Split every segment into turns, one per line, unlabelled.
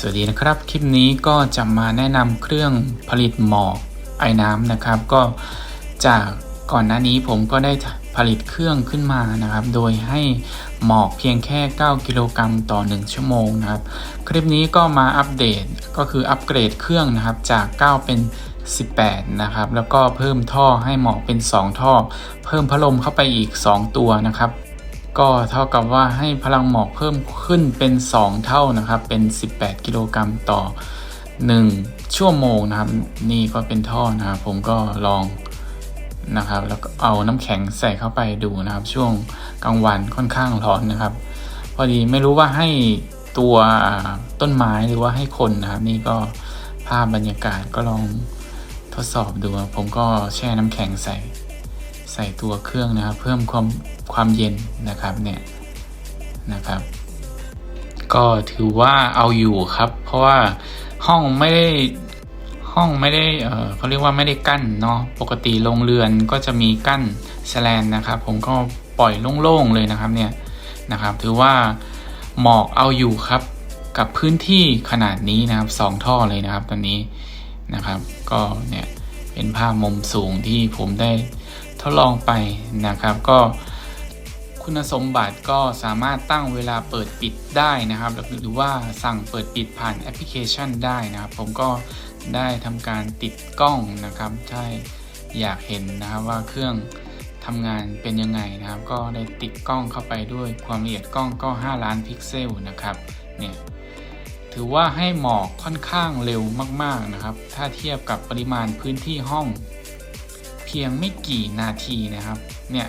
สวัสดีนะครับ คลิปนี้ก็จะมาแนะนำเครื่องผลิตหมอกไอ้น้ำนะครับ ก็จากก่อนหน้านี้ผมก็ได้ผลิตเครื่องขึ้นมานะครับ โดยให้หมอกเพียงแค่ 9 กิโลกรัมต่อ 1 ชั่วโมงนะครับ คลิปนี้ก็มาอัปเดตก็คืออัปเกรดเครื่องนะครับจาก 9 เป็น 18 นะครับ แล้วก็เพิ่มท่อให้หมอกเป็น 2 ท่อ เพิ่มพัดลมเข้าไปอีก 2 ตัวนะครับ ก็เท่ากับว่าให้พลังหมอกเพิ่มขึ้นเป็น 2 เท่านะครับ เป็น 18 กิโลกรัมต่อ 1 ชั่วโมงนะครับ นี่ก็เป็นท่อนะครับผมก็ลองนะครับ แล้วก็เอาน้ำแข็งใส่เข้าไปดูนะครับ ช่วงกลางวันค่อนข้างร้อนนะครับ พอดีไม่รู้ว่าให้ตัวต้นไม้หรือว่าให้คนนะครับ นี่ก็ภาพบรรยากาศก็ลองทดสอบดู ผมก็แช่น้ำแข็งใส่ ใส่ตัวเครื่องนะครับ เพิ่มความความเย็นนะครับเนี่ยนะครับ ก็ถือว่าเอาอยู่ครับ เพราะว่าห้องไม่ได้ห้องไม่ได้เออเขาเรียกว่าไม่ได้กั้นเนาะปกติโรงเรือนก็จะมีกั้นแสแลนนะครับ ผมก็ปล่อยโล่งๆเลยนะครับเนี่ยนะครับ ถือว่าหมอกเอาอยู่ครับกับพื้นที่ขนาดนี้นะครับสองท่อเลยนะครับตอนนี้นะครับ ก็เนี่ยเป็นภาพมุมสูงที่ผมได้ ทดลองไปนะครับ ก็คุณสมบัติก็สามารถตั้งเวลาเปิดปิดได้นะครับ หรือว่าสั่งเปิดปิดผ่านแอปพลิเคชันได้นะครับ ผมก็ได้ทำการติดกล้องนะครับถ้าอยากเห็นนะครับว่าเครื่องทำงานเป็นยังไงนะครับ ก็ได้ติดกล้องเข้าไปด้วยความละเอียดกล้องก็ 5 ล้านพิกเซลนะครับเนี่ยถือว่าให้หมอกค่อนข้างเร็วมากๆนะครับ ถ้าเทียบกับปริมาณพื้นที่ห้อง เพียงไม่กี่นาทีนะครับ เนี่ย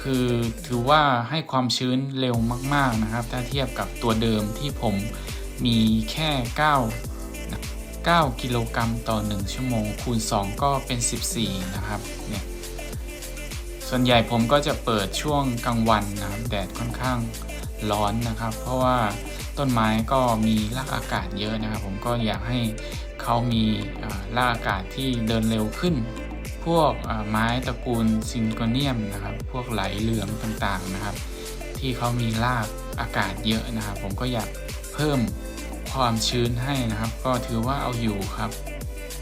คือถือว่าให้ความชื้นเร็วมาก ๆนะครับ ถ้าเทียบกับตัวเดิมที่ผมมีแค่ 9 9 กิโลกรัมต่อ 1 ชั่วโมง คูณ 2 ก็เป็น 14 นะครับเนี่ยส่วนใหญ่ผมก็จะเปิดช่วงกลางวันนะครับแดดค่อนข้างร้อนนะครับ เพราะว่าต้นไม้ก็มีรากอากาศเยอะนะครับ ผมก็อยากให้เขามีรากอากาศที่เดินเร็วขึ้น พวกไม้ตระกูลซิงโกเนียมนะครับ พวกไหลเหลืองต่างๆนะครับ ที่เขามีรากอากาศเยอะนะครับ ผมก็อยากเพิ่มความชื้นให้นะครับ ก็ถือว่าเอาอยู่ครับ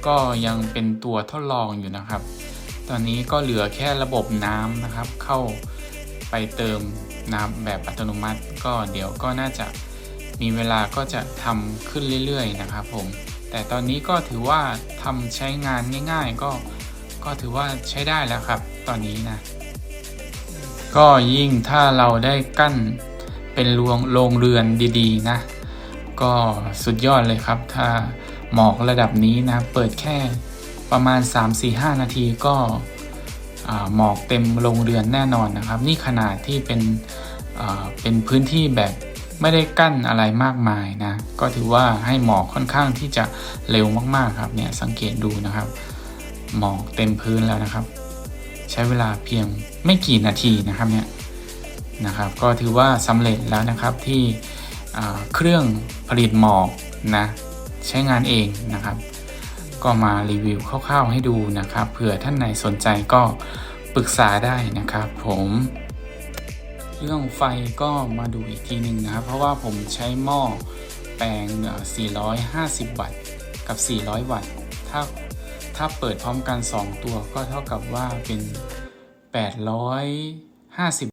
ก็ยังเป็นตัวทดลองอยู่นะครับ ตอนนี้ก็เหลือแค่ระบบน้ำนะครับ เข้าไปเติมน้ำแบบอัตโนมัติ ก็เดี๋ยวก็น่าจะมีเวลาก็จะทำขึ้นเรื่อยๆนะครับ ผม แต่ตอนนี้ก็ถือว่าทำใช้งานง่าย ๆ ก็ ก็ถือว่าใช้ได้แล้วครับ ตอนนี้นะ ก็ยิ่งถ้าเราได้กั้นเป็นโรงโรงเรือนดีๆ นะ ก็สุดยอดเลยครับ ถ้าหมอกระดับนี้นะ เปิดแค่ประมาณ 3-4-5 นาทีก็หมอกเต็มโรงเรือนแน่นอนนะครับ นี่ขนาดที่เป็นเป็นพื้นที่แบบไม่ได้กั้นอะไรมากมายนะ ก็ถือว่าให้หมอกค่อนข้างที่จะเร็วมากๆครับเนี่ยสังเกตดูนะครับ หมอกเต็มพื้นแล้วนะครับ ใช้เวลาเพียงไม่กี่นาทีนะครับเนี่ยนะครับ ก็ถือว่าสำเร็จแล้วนะครับที่เครื่องผลิตหมอกนะใช้งานเองนะครับ ก็มารีวิวคร่าวๆให้ดูนะครับเผื่อท่านไหนสนใจก็ปรึกษาได้นะครับผมเรื่องไฟก็มาดูอีกทีหนึ่งนะครับ เพราะว่าผมใช้หม้อแปลง 450 วัตต์ กับ 400 วัตต์ ถ้า ถ้าเปิดพร้อมกัน 2 ตัวก็เท่ากับว่าเป็น 850